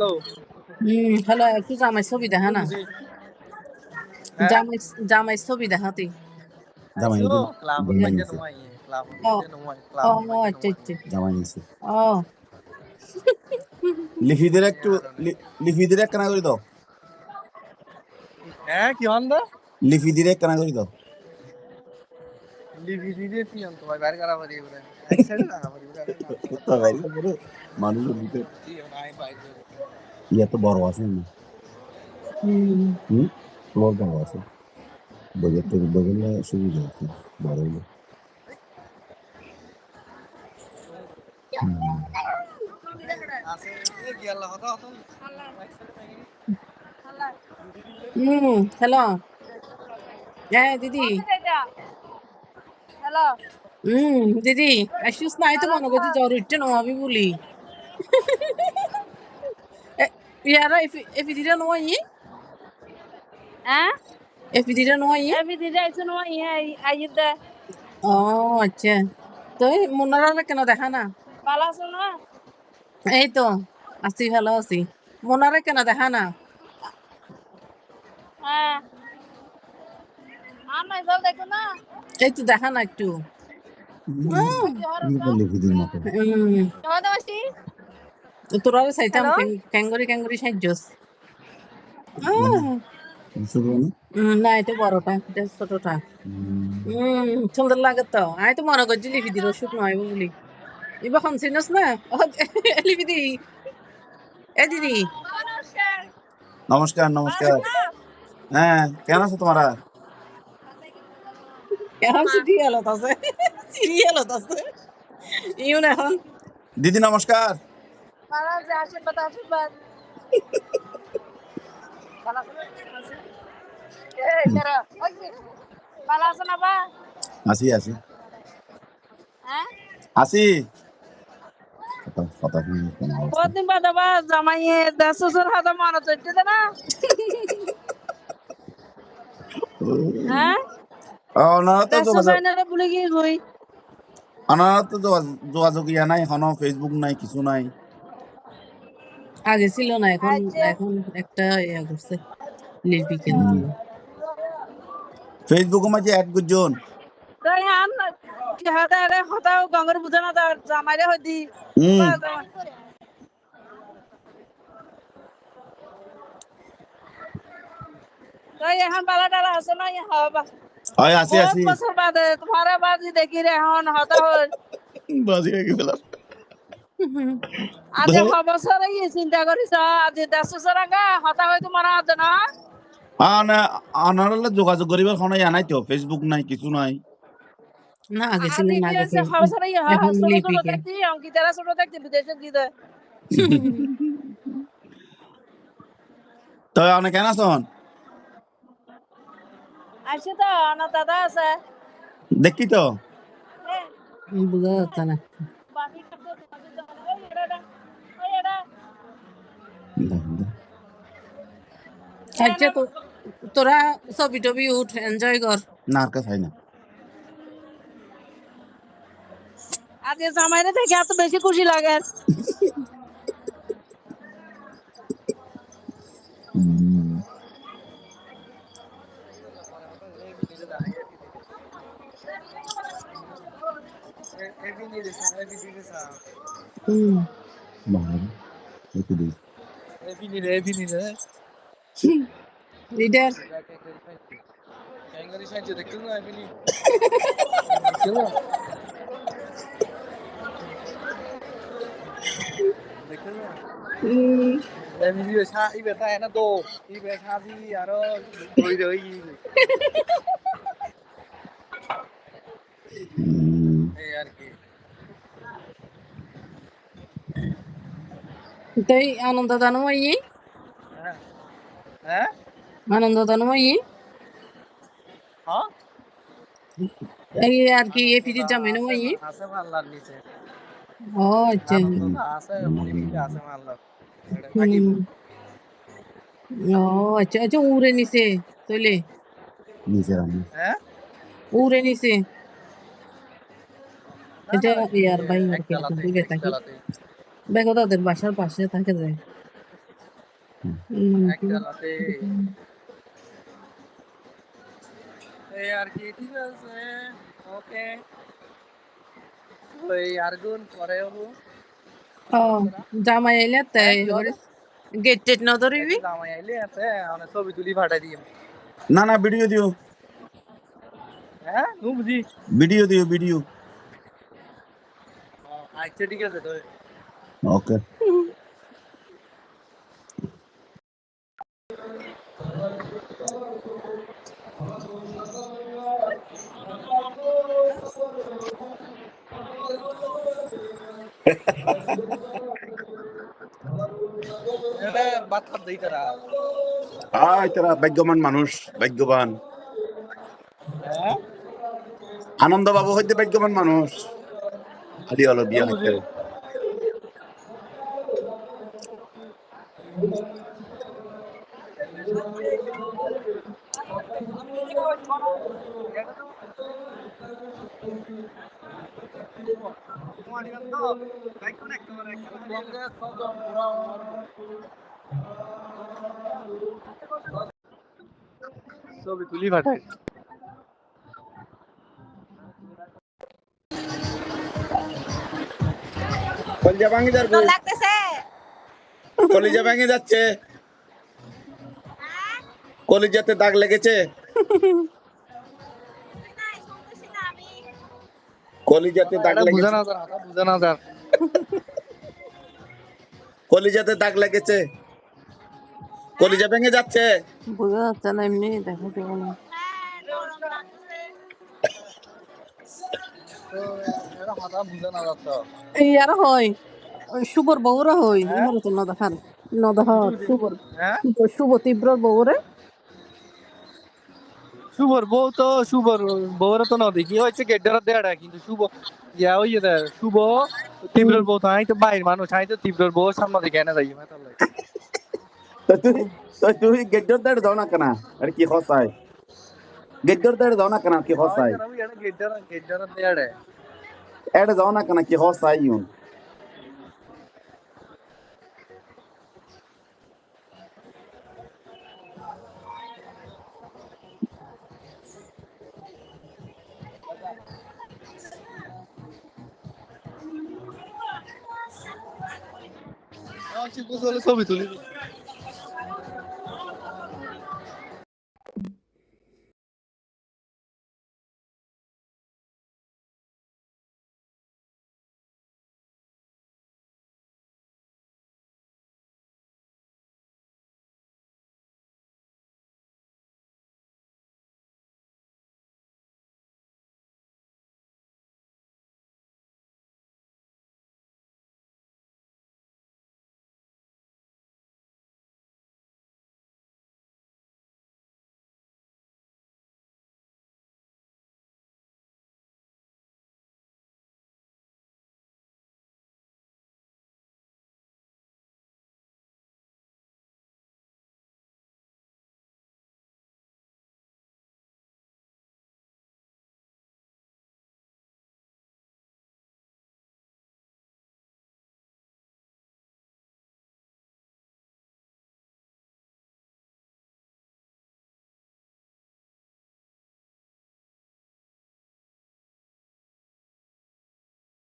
Hello. হুম hello একটু জামাই ছবি দেখা না? হ্যাঁ? জামাই জামাই ছবি দেখা তুই জামাই নিছে. ও আচ্ছা. আচ্ছা। জামাই নিছে। ও। লিফিদের একটু লিফিদের এক কানা করে দাও। হ্যাঁ কি হন্দ লিফিদের এক কানা করে দাও। লিভি দিদি কি হন্দ ভাই বাইরে করা পারি এবারে সাইড না পারি তো বাইরে করে মানুষের ভিতরে কি নাই বাইরে ইয়া তো বড় আছে না হুম হুম ফ্লোর বড় আছে বগের থেকে বগলে সুবিধা আছে বড় হলে হুম। আছে এ কি আল্লাহ হতো হতো হুম হ্যালো হ্যাঁ দিদি হ্যালো হুম দিদি আসিস নাই তো মনে করছি জ্বর উঠছে নমাবি বলি এ- ইয়ারা এফিদিরা নয় হ্যাঁ এফিদিরা নয় আমি দিদি আইছো না ইয়ে আইয়ে দে ও আচ্ছা তো মোনারা কেন দেখা না ভালো আছো না এই তো আছি ভালো আছি মোনারা কেন দেখা না হ্যাঁ আর নাই ভালো দেখো না এই তো দেখা না একটু হুম, এই তো লিফিদের মতো হুম, জমা দেওয়াছি চাইতাম ক্যাঙ্গরি ক্যাঙ্গরি সাহায্যস না এটা বড়টা এটা ছোটটা। হুম। সুন্দর লাগে তো। আমি তো মনে করছি লিপিদির নয় বলি। এবার চিনস না? লিপিদি এ দিদি। নমস্কার নমস্কার। হ্যাঁ কেমন আছো তোমরা? এখন সিরিয়াল আছে? সিরিয়াল আছে? ইউন এখন? দিদি নমস্কার। আছে আশীর্বাদ আশীর্বাদ ভালো আছো না? বা আসি আসি হ্যাঁ আসি? কতদিন বাদ বা হাতে মনে না হ্যাঁ যোগাযোগ ইয়া নাই এখনও ফেসবুক নাই কিছু নাই আগে ছিল না এখন আচ্ছা। এখন একটা ইয়া করছে লিপি কেন ফেসবুকে মাঝে অ্যাড করছেন তাই আন কি হাতে আরে হতা গঙ্গর বুঝে না তার জামাইরে হদি তাই এখন বালা টালা আছে না ইয়ে হবা হয় আসি আসি। বছর বাদে তোমার বাজি দেখি রে এখন হতা হল বাজি রেখে ফেলাম। আজ ছ বছর এই চিন্তা করিস আজ দশ বছর হতা হয়ে তোমার আছে না? আনা আনারলে যোগাযোগ করিবার কোনো ইয়া নাই তো ফেসবুক নাই কিছু নাই। না আগে ছিল না আগে ছিল। ছ বছর ইয়ে এখন ছোট বিদেশে গিয়ে তো অনেক কেন আছেন আসছে তো আমার দাদা আছে। দেখি তো। বুঝা যাচ্ছে না। জন্য। ওই এটা, ওই এটা। আচ্ছা তো তোরা ছবি টবি উঠ এনজয় কর না আর কাছে হয় না আজকে জামাইরে দেখে এত বেশি খুশি লাগে এভি নিয়ে সা এভি দিদি সা হুম ভালো একটু দিই এভি নিয়ে এভি নিয়ে লিডার ক্যাঙ্গারি সাইজ দেখছ না এভি নিয়ে দেখছ না দেখছ এই আর কি। তাই আনন্দ দানময়ী হ্যাঁ। হ্যাঁ? আনন্দ দানময়ী হ্যাঁ? এই আর কি এ ফিরির জামাইনময়ী আছে মাল্লার নিচে। ও আচ্ছা। আছে আছে মাল্লার হুম। ও আচ্ছা আচ্ছা উড়ে নিছে তৈলে নিচে হ্যাঁ? উড়ে নিছে। এটা ইয়ার ভাই আর কি একতলাতে, দুই বেটা কি একতলাতে। দেখো তাদের বাসার পাশে থাকে যায় হুম, একটা লাতে এই আর কি ঠিক আছে ওকে। ওই আরগুন পরে হব। ও জামাই আইলে তাই গেট টেট ন ধরিবি? জামাই আইলে আছে মানে ছবি তুলি পাঠাই দিই না না ভিডিও দিও। হ্যাঁ বুঝি ভিডিও দিও ভিডিও। আচ্ছা ঠিক আছে তো ওকে। মানুষ ভাগ্যবান। হ্যাঁ? আনন্দ বাবু হইতে ভাগ্যবান মানুষ। বিয়া হইতে ছবি তুলি পাঠাই কলিজা ভাঙে যাবে লাগতেছে। কলিজা ভেঙে যাচ্ছে। কলিজাতে দাগ লেগেছে। কলিজাতে দাগ লেগেছে। কলিজাতে দাগ লেগেছে। কলিজা ভেঙে যাচ্ছে। বোঝা যাচ্ছে না এমনি দেখা যাবে না। তো এটা হাতা বুঝা না যার তো এই আর হয় ওই শুভর বউরা হই ইমার তো ন দেখান ন দেখা শুভর হ্যাঁ? শুভ তীব্রর বউরে। শুভর বউ তো শুভর বউরে তো না দেখি হয়েছে? গেড্ডারা দেড়া কিন্তু শুভ ইয়া ওই যে শুভ তীব্রর বউ তো আই তো বাইর মানুষ আই তো তীব্রর বউ সামনে দিকে এনে যাই তো তুই তো তুই গেড্ডর দাঁড় দাও না কেনা? আরে কি হসাই গেড্ডর দাঁড় দাও না কেনা? কি হসাই গেড্ডারা গেড্ডারা দেড়ে এড়ে যাও না কেনা কি হসাই ইউন ছবি তুলি